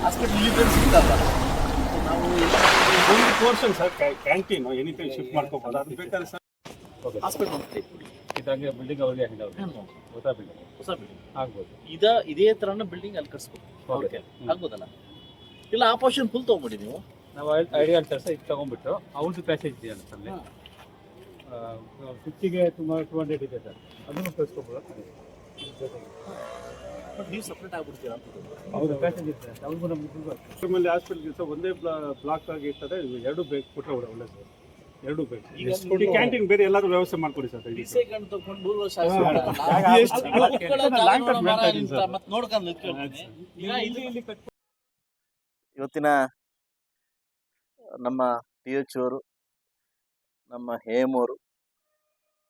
Hospital ಇಲ್ಲಿದ್ದರೆ ಸಿಗ್ತಲ್ಲ ನಾವು ಒಂದು portion sir canteen any time shift ಮಾಡ್ಕೋಬೋದು ಅದು ಬೇಕಾದ್ರೆ ಸರ್ ಹಾಸ್ಪಿಟಲ್. ಇದಂಗೆ ಬಿಲ್ಡಿಂಗ್ ಅವ್ರಿಗೆ ಹ್ಯಾಂಡ್? ಹೊಸ ಬಿಲ್ಡಿಂಗ್ ಹೊಸ ಬಿಲ್ಡಿಂಗ್ ಆಗ್ಬೋದು ಇದ ಇದೇ ತರನ ಬಿಲ್ಡಿಂಗ್ ಅಲ್ಲಿ ಕಟ್ಸ್ಬೇಕು Okay. ಆಗ್ಬೋದಲ್ಲ ಇಲ್ಲ ಆ ಪೋರ್ಷನ್ ಫುಲ್ ತಗೊಂಡ್ಬಿಡಿ ನೀವು ನಾವು ಐಡಿಯಾ ಅಂತ ಸರ್ ಇದು ತಗೊಂಡ್ಬಿಟ್ಟು ಅವ್ರದ್ದು ಪ್ಯಾಸೇಜ್ ಇದೆಯಲ್ಲ ಸರ್ ಫಿಫ್ಟಿಗೆ ಸುಮಾರು ಟೂ ಹಂಡ್ರೆಡ್ ಇದೆ ಸರ್. ಅದನ್ನು ಕಳಿಸ್ಕೊಬೋದು? ಬಟ್ ನೀವು ಸಪ್ರೇಟ್ ಆಗ್ಬಿಡ್ತೀರಾ ಅಂತ ಹೌದು ಪ್ಯಾಸೇಜ್ ಇದೆ ಅವ್ರಿಗೂ ನಮ್ಗೆ ನಮ್ಮಲ್ಲಿ ಹಾಸ್ಪಿಟಲ್ ಸರ್ ಒಂದೇ ಬ್ಲಾಕ್ ಆಗಿ ಇರ್ತದೆ ಎರಡು ಬೇಕು ಕೊಟ್ಟರೆ ಒಳ್ಳೆ ಸರ್. ಎರಡು ಬೇಕು ಕ್ಯಾಂಟೀನ್ ಬೇರೆ ಎಲ್ಲಾದ್ರೂ ವ್ಯವಸ್ಥೆ ಮಾಡ್ಕೊಡಿ ಸರ್ ಇವತ್ತಿನ ನಮ್ಮ ಟಿ ಎಚ್ ಅವರು ನಮ್ಮ ಹೇಮ್ ಅವರು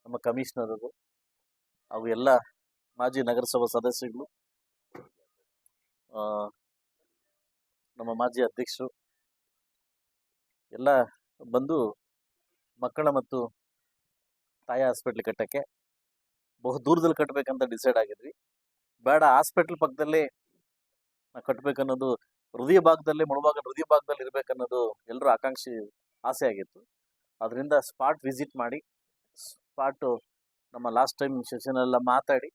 ನಮ್ಮ ಕಮಿಷನರರು ಹಾಗೂ ಎಲ್ಲ ಮಾಜಿ ನಗರಸಭಾ ಸದಸ್ಯಗಳು ನಮ್ಮ ಮಾಜಿ ಅಧ್ಯಕ್ಷರು ಎಲ್ಲ ಬಂದು ಮಕ್ಕಳ ಮತ್ತು ತಾಯಿ ಹಾಸ್ಪಿಟ್ಲ್ ಕಟ್ಟಕ್ಕೆ ಬಹು ದೂರದಲ್ಲಿ ಕಟ್ಟಬೇಕಂತ ಡಿಸೈಡ್ ಆಗಿದ್ವಿ. ಬೇಡ, ಹಾಸ್ಪಿಟ್ಲ್ ಪಕ್ಕದಲ್ಲೇ ಕಟ್ಟಬೇಕನ್ನೋದು ಹೃದಯ ಭಾಗದಲ್ಲೇ, ಮುಳುಭಾಗ ಹೃದಯ ಭಾಗದಲ್ಲಿ ಇರಬೇಕನ್ನೋದು ಎಲ್ಲರೂ ಆಕಾಂಕ್ಷಿ ಆಸೆ ಆಗಿತ್ತು. ಅದರಿಂದ ಸ್ಪಾಟ್ ವಿಸಿಟ್ ಮಾಡಿ ಸ್ಪಾಟು ನಮ್ಮ ಲಾಸ್ಟ್ ಟೈಮ್ ಸೆಷನ್ ಎಲ್ಲ ಮಾತಾಡಿ,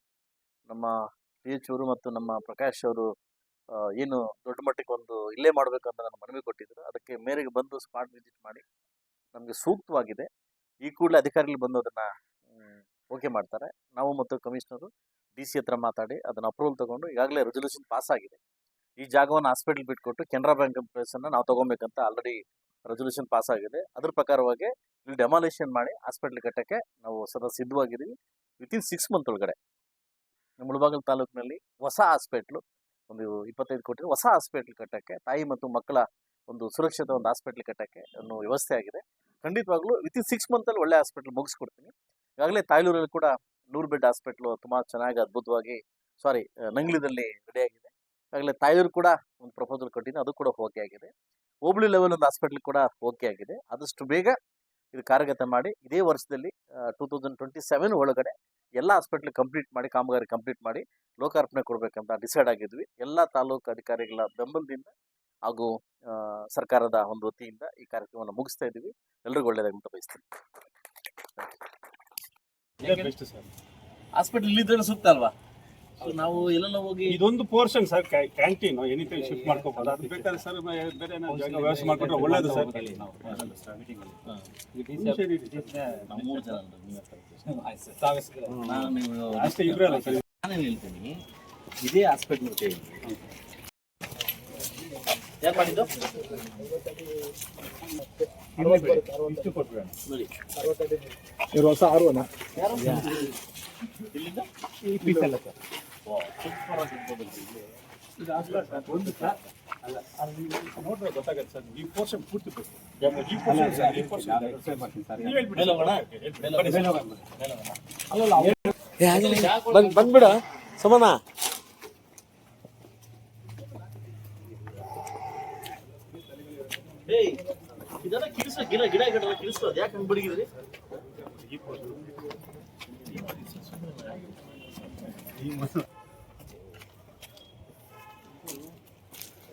ನಮ್ಮ ಪಿ ಎಚ್ ಅವರು ಮತ್ತು ನಮ್ಮ ಪ್ರಕಾಶ್ ಅವರು ಏನು ದೊಡ್ಡ ಮಟ್ಟಕ್ಕೆ ಒಂದು ಇಲ್ಲೇ ಮಾಡಬೇಕಂತ ಅಂತ ನಾನು ಮನವಿ ಕೊಟ್ಟಿದ್ರು. ಅದಕ್ಕೆ ಮೇರೆಗೆ ಬಂದು ಸ್ಪಾಟ್ ವಿಸಿಟ್ ಮಾಡಿ ನಮಗೆ ಸೂಕ್ತವಾಗಿದೆ. ಈ ಕೂಡಲೇ ಅಧಿಕಾರಿಗಳು ಬಂದು ಅದನ್ನು ಓಕೆ ಮಾಡ್ತಾರೆ. ನಾವು ಮತ್ತು ಕಮಿಷನರು ಡಿ ಸಿ ಹತ್ರ ಮಾತಾಡಿ ಅದನ್ನು ಅಪ್ರೂವಲ್ ತೊಗೊಂಡು ಈಗಾಗಲೇ ರೆಸೊಲ್ಯೂಷನ್ ಪಾಸ್ ಆಗಿದೆ. ಈ ಜಾಗವನ್ನು ಹಾಸ್ಪಿಟಲ್ ಬಿಟ್ಕೊಟ್ಟು ಕೆನರಾ ಬ್ಯಾಂಕ್ ಪ್ಲೇಸನ್ನು ನಾವು ತೊಗೊಬೇಕಂತ ಆಲ್ರೆಡಿ ರೆಸೊಲ್ಯೂಷನ್ ಪಾಸ್ ಆಗಿದೆ. ಅದ್ರ ಪ್ರಕಾರವಾಗಿ ಇಲ್ಲಿ ಡೆಮಾಲೇಷನ್ ಮಾಡಿ ಹಾಸ್ಪಿಟ್ಲ್ ಕಟ್ಟಕ್ಕೆ ನಾವು ಸದಾ ಸಿದ್ಧವಾಗಿದ್ದೀವಿ. ವಿತಿನ್ ಸಿಕ್ಸ್ ಮಂತ್ ಒಳಗಡೆ ನಮ್ಮ ಮುಳಬಾಗಿಲು ತಾಲೂಕಿನಲ್ಲಿ ಹೊಸ ಹಾಸ್ಪಿಟ್ಲು ಒಂದು ಇಪ್ಪತ್ತೈದು ಕೋಟಿ ಹೊಸ ಹಾಸ್ಪಿಟ್ಲ್ ಕಟ್ಟಕ್ಕೆ ತಾಯಿ ಮತ್ತು ಮಕ್ಕಳ ಒಂದು ಸುರಕ್ಷಿತ ಒಂದು ಹಾಸ್ಪಿಟ್ಲ್ ಕಟ್ಟಕ್ಕೆ ಅನ್ನೋ ವ್ಯವಸ್ಥೆ ಆಗಿದೆ. ಖಂಡಿತವಾಗ್ಲೂ ವಿತಿನ್ ಸಿಕ್ಸ್ ಮಂತಲ್ಲಿ ಒಳ್ಳೆ ಹಾಸ್ಪಿಟ್ಲ್ ಮುಗಿಸ್ಕೊಡ್ತೀನಿ. ಈಗಾಗಲೇ ತಾಯ್ಲೂರಲ್ಲಿ ಕೂಡ ನೂರು ಬೆಡ್ ಹಾಸ್ಪಿಟ್ಲು ತುಂಬ ಚೆನ್ನಾಗಿ ಅದ್ಭುತವಾಗಿ ಸಾರಿ ನಂಗ್ಲಿದಲ್ಲಿ ರೆಡಿ ಆಗಿದೆ. ಈಗಾಗಲೇ ತಾಯ್ಲೂರು ಕೂಡ ಒಂದು ಪ್ರಪೋಸಲ್ ಕೊಟ್ಟಿದ್ದೀನಿ, ಅದು ಕೂಡ ಓಕೆ ಆಗಿದೆ. ಹೋಬಳಿ ಲೆವೆಲ್ ಒಂದು ಹಾಸ್ಪಿಟ್ಲ್ ಕೂಡ ಓಕೆ ಆಗಿದೆ. ಆದಷ್ಟು ಬೇಗ ಇದು ಕಾರ್ಯಗತ ಮಾಡಿ ಇದೇ ವರ್ಷದಲ್ಲಿ ಟೂ ತೌಸಂಡ್ ಟ್ವೆಂಟಿ ಸೆವೆನ್ ಒಳಗಡೆ ಎಲ್ಲ ಹಾಸ್ಪಿಟ್ಲ್ ಕಂಪ್ಲೀಟ್ ಮಾಡಿ, ಕಾಮಗಾರಿ ಕಂಪ್ಲೀಟ್ ಮಾಡಿ ಲೋಕಾರ್ಪಣೆ ಕೊಡಬೇಕಂತ ಡಿಸೈಡ್ ಆಗಿದ್ವಿ. ಎಲ್ಲ ತಾಲೂಕು ಅಧಿಕಾರಿಗಳ ಬೆಂಬಲದಿಂದ ಹಾಗೂ ಸರ್ಕಾರದ ಒಂದು ವತಿಯಿಂದ ಈ ಕಾರ್ಯಕ್ರಮವನ್ನು ಮುಗಿಸ್ತಾ ಇದ್ದೀವಿ. ಎಲ್ರಿಗೂ ಒಳ್ಳೆಯದಾಗಂತ ಬಯಸ್ತೀನಿ. ಹಾಸ್ಪಿಟಲ್ ಇಲ್ಲಿದ್ರೆ ಸೂಕ್ತ ಅಲ್ವಾ? ನಾವು ಎಲ್ಲ ಹೋಗಿ ಇದೊಂದು portion sir canteen anything time shift ಮಾಡ್ಕೋಬೋದು. ಅದು ಬೇಕಾದ್ರೆ ಸರ್ ಬೇರೆ ಏನಾದ್ರು ಜಾಗ ವ್ಯವಸ್ಥೆ ಮಾಡ್ಕೊಂಡ್ರೆ ಒಳ್ಳೇದು ಸರ್ ನಾವು ಮೂರು ಜನ ನೀವೇ. ನಾನು ನೀವು ಅಷ್ಟೇ ಅಲ್ಲ ಸರ್ ನಾನೇನು ಹೇಳ್ತೀನಿ ಇದೇ ಆಸ್ಪೆಕ್ಟ್ ಮಾಡಿದ್ದು? ಇಷ್ಟು ಕೊಟ್ಬಿಡೋಣ ನೋಡಿ. ಹೊಸ ಆರ್ವನ? ಯಾರು? ಇಲ್ಲಿಂದ? ಈ ಪೀಸ್ ಅಲ್ಲ ಸರ್ ಒಂದು ಸರ್ ಅಲ್ಲ ಅಲ್ಲಿ ನೋಡ್ರೆ ಗೊತ್ತಾಗತ್ತೆ ಸರ್ ಈ ಪೋರ್ಷನ್ ಪೂರ್ತಿ ಬೇಕು ಈ ಪೋರ್ಷನ್ ಸರ್ ಈ ಪೋರ್ಷನ್ ನೀವು ಹೇಳ್ಬಿಡಿ? ಬಂದ್ ಬಂದ್ಬಿಡ ಸಮನ ಏಯ್ ಇದೆಲ್ಲ ಕಿಡಿಸೋ ಗಿಡ ಗಿಡ ಗಿಡ ಕಿಡಿಸೋದು ಯಾಕೆ ಹಂಗೆ ಬಡಗಿದ್ರಿ ಇರ್ತದೆ ಸರ್ ಹದಿನೈದು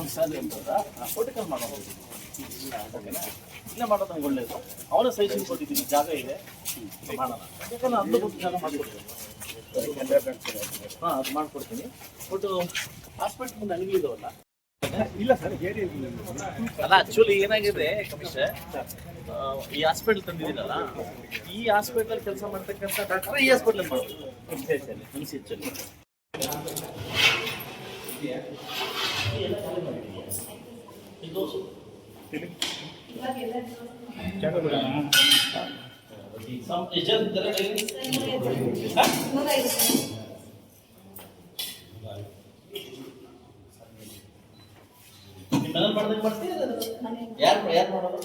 ಒಂದು ಸ್ಯಾಲರಿ ಅಂತಂದ್ರೆ ಕೋಟಿಕಲ್ ಮಾಡೋದು. ಓಕೆನಾ ಇಲ್ಲೇ ಮಾಡೋದು ನಂಗೆ ಒಳ್ಳೇದು. ಅವರ ಸಜೆಷನ್ ಕೊಟ್ಟಿದ್ದೀನಿ ಜಾಗ ಇದೆ. ಮಾಡೋಣ. ಯಾಕಂದ್ರೆ ಅರ್ಧ ಬಿಟ್ಟು ಜಾಗ ಮಾಡಿಕೊಡ್ತೀನಿ. ಹಾಂ ಅದು ಮಾಡ್ಕೊಡ್ತೀನಿ. ಬಟ್ ಹಾಸ್ಪಿಟ್ಲ್ ಮುಂದೆ ಅಂಗಡಿ ಇದಾವಲ್ಲ ಇಲ್ಲ ಸರ್ ಅಲ್ಲ ಆಕ್ಚುಲಿ ಏನಾಗಿದೆ ಕಮಿಷನ್ ಈ ಹಾಸ್ಪಿಟಲ್ ತಂದಿದ್ದೀನಲ್ಲ ಈ ಹಾಸ್ಪಿಟಲ್ ಕೆಲಸ ಮಾಡ್ತಕ್ಕಂಥ ಡಾಕ್ಟರ್ ಈ ಹಾಸ್ಪಿಟಲ್ ಮಾಡೋದು ಎಂ ಸಿ ಎಚ್ ಅಲ್ಲಿ ಯಾರು ಯಾರು ಮಾಡೋದು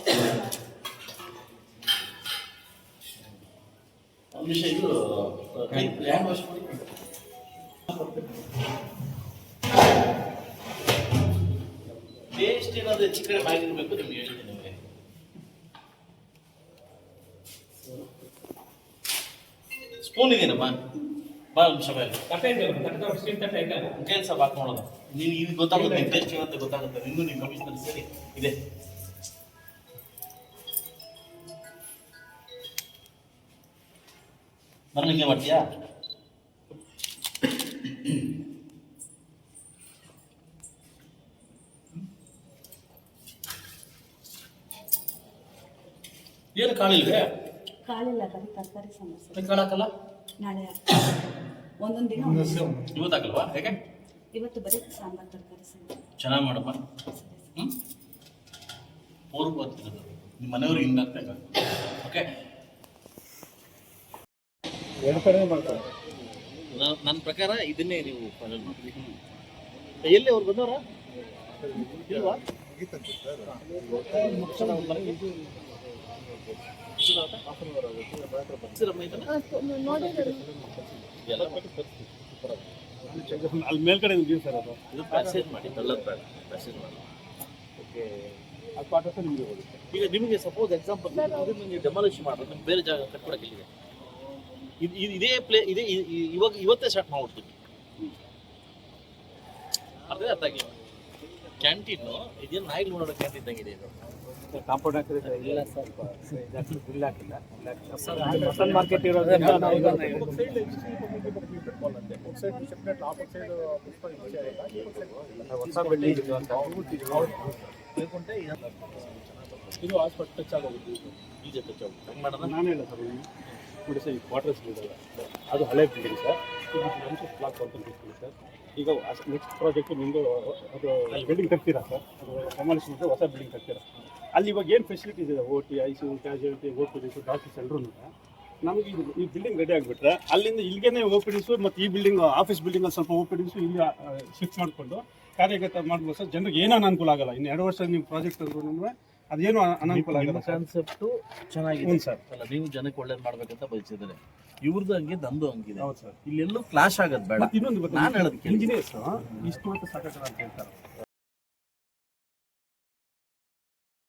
ಒಂದು ನಿಮಿಷ ಇದು ಹ್ಯಾಂಡ್ ವಾಶ್ ಮಾಡಿ ಕಡೆ ಆಗಿರ್ಬೇಕು ನಿಮ್ಗೆ ಹೇಳ್ತೀನಿ ಸ್ಪೂನ್ ಇದೆಯಾ ಬಾ ಒಂದು ನಿಮಿಷ ಮೇಲೆ ಕೈ ಸ್ವಲ್ಪ ಹಾಕಿ ನೋಡೋದು ನೀವು ಇದು ಗೊತ್ತಾಗುತ್ತೆ ಟೇಸ್ಟ್ ಗೊತ್ತಾಗುತ್ತೆ. ನಿಮ್ಮ ಕಮಿಷನರ್ ಇದೆ. ಬರ್ಲಿಕ್ಕೆ ಮಾಡ್ತೀಯಾ? ಏನು ಕಾಳಿಲ್ವೇ ಕಾಳಿಲ್ಲ ಕರಿ ತರಕಾರಿ ಸಮಸ್ಯೆ. ಕಾಳಾಕಲ್ಲ ನಾಳೆ ಒಂದೊಂದು ದಿನ ಒಂದೊಂದು ದಿನ. ಇವತ್ತಾಗಲ್ವಾ ಇವತ್ತು ಬರೀ ಸಾಂಬಾರ್ ತರಕಾರಿ ಸಮಸ್ಯೆ ಚೆನ್ನಾಗಿ ಮಾಡಪ್ಪ. ಹ್ಞೂ ಪೂರ್ವ ನಿಮ್ಮ ಮನೆಯವ್ರಿಗೆ ಹಿಂಗಾಗ್ತಾ ಓಕೆ. ಎರಡು ಮಾಡ್ತಾರೆ. ನನ್ನ ಪ್ರಕಾರ ಇದನ್ನೇ ನೀವು ಫೈನಲ್ ಮಾಡಿ ಎಲ್ಲಿ ಅವ್ರು ಬಂದವರ? ಇಲ್ವಾ? ಅಲ್ಲಿ ಮೇಲ್ಗಡೆ ಮಾಡಿ ಪ್ಯಾಸೇಜ್ ಮಾಡಿ ಈಗ ನಿಮಗೆ ಸಪೋಸ್ ಎಕ್ಸಾಂಪಲ್ ನಿಮಗೆ ಡೆಮಾಲಿಷ್ ಮಾಡಿದ್ರೆ ನಿಮ್ಗೆ ಬೇರೆ ಜಾಗ ಕಟ್ಕೊಡಕ್ಕೆ ಇಲ್ಲಿದೆ ಇದು ಇದು ಪ್ಲೇ ಇದೇ ಇವಾಗ ಇವತ್ತೇ ಸ್ಟಾರ್ಟ್ ಮಾಡ್ಬಿಡ್ತೀವಿ ಅದೇ ಅರ್ಥ ಆಗಿಲ್ಲ ಕ್ಯಾಂಟೀನು ಇದೇನು ನಾಯಿಗಳು ನೋಡೋ ಕ್ಯಾಂಟೀನ್ ತಂಗಿದೆ ಇದು. ಕಾಂಪೌಂಡ್ ಹಾಕಿದ್ರೆ ಇಲ್ಲ ಸ್ವಲ್ಪ ಬಿಲ್ ಹಾಕಿಲ್ಲ. ಮಟನ್ ಮಾರ್ಕೆಟ್ ಇರೋದ್ರಿಂದ ನಾವು ಹೊಸ ಬಿಲ್ಡಿಂಗ್ ಇದು ಅಂತ. ಇದು ಹಾಸ್ಪಿಟಲ್ ಟಚ್ ಆಗೋಗುತ್ತೆ ಜೊತೆ ಆಗುತ್ತೆ. ಹೆಂಗೆ ಮಾಡೋದು ನಾನೇ ಇಲ್ಲ ಸರ್ ನೋಡಿ ಸರ್ ಈ ಕ್ವಾರ್ಟರ್ಸ್ ಅದು ಹಳೆ ಬಿಲ್ಡಿಂಗ್ ಸರ್. ಇದು ಸರ್. ಈಗ ನೆಕ್ಸ್ಟ್ ಪ್ರಾಜೆಕ್ಟ್ ನಿಮ್ಮದು ಅದು ಬಿಲ್ಡಿಂಗ್ ಕಟ್ತೀರಾ ಸರ್? ಅದು ಸಂಬಂಧಿಸಿದಂತೆ ಹೊಸ ಬಿಲ್ಡಿಂಗ್ ಕಟ್ತೀರಾ? ಅಲ್ಲಿ ಇವಾಗ ಏನು ಫೆಸಿಲಿಟೀಸ್ ಇದೆ? O T I C casualty O P Ds doctors ಎಲ್ಲರೂ ನಮಗೆ ಇದು ಈ ಬಿಲ್ಡಿಂಗ್ ರೆಡಿ ಆಗಿಬಿಟ್ರೆ ಅಲ್ಲಿಂದ ಇಲ್ಲಿಗೆ ಓ ಪಿ ಡಿಸು ಮತ್ತು ಈ ಬಿಲ್ಡಿಂಗ್ ಆಫೀಸ್ ಬಿಲ್ಡಿಂಗಲ್ಲಿ ಸ್ವಲ್ಪ ಓ ಪಿ ಡಿಸು ಇಲ್ಲಿ ಶಿಫ್ಟ್ ಮಾಡಿಕೊಂಡು ಕಾರ್ಯಗತ ಮಾಡ್ಬೋದು ಸರ್. ಜನರಿಗೆ ಏನೂ ಅನುಕೂಲ ಆಗಲ್ಲ. ಇನ್ನು ಎರಡು ವರ್ಷ ನೀವು ಪ್ರಾಜೆಕ್ಟ್ ಅಂದ್ರೂ ಅದೇನು ಅನಾನುಕೂಲ ಆಗಲ್ಲ ಕಾನ್ಸೆಪ್ಟು ಚೆನ್ನಾಗಿದೆ. ಸರ್. ಅಲ್ಲ ನೀವು ಜನಕ್ಕೆ ಒಳ್ಳೇದು ಮಾಡ್ಬೇಕಂತ ಬಯಸಿದ್ದಾರೆ. ಇವ್ರದ್ದು ಹಂಗೆ ನಮ್ದು ಹಂಗಿದೆ ಹೌದು ಸರ್. ಇಲ್ಲೆಲ್ಲೂ ಕ್ಲಾಶ್ ಆಗೋದು ಬೇಡ. ಇನ್ನೊಂದು ನಾನು ಹೇಳೋದು ಕೇಳಿ. ಇಂಜಿನಿಯರ್ಸ್ ಇಷ್ಟು ಮಾತ್ರ ಸಾಕಾಗಲ್ಲ ಅಂತ ಹೇಳ್ತಾರೆ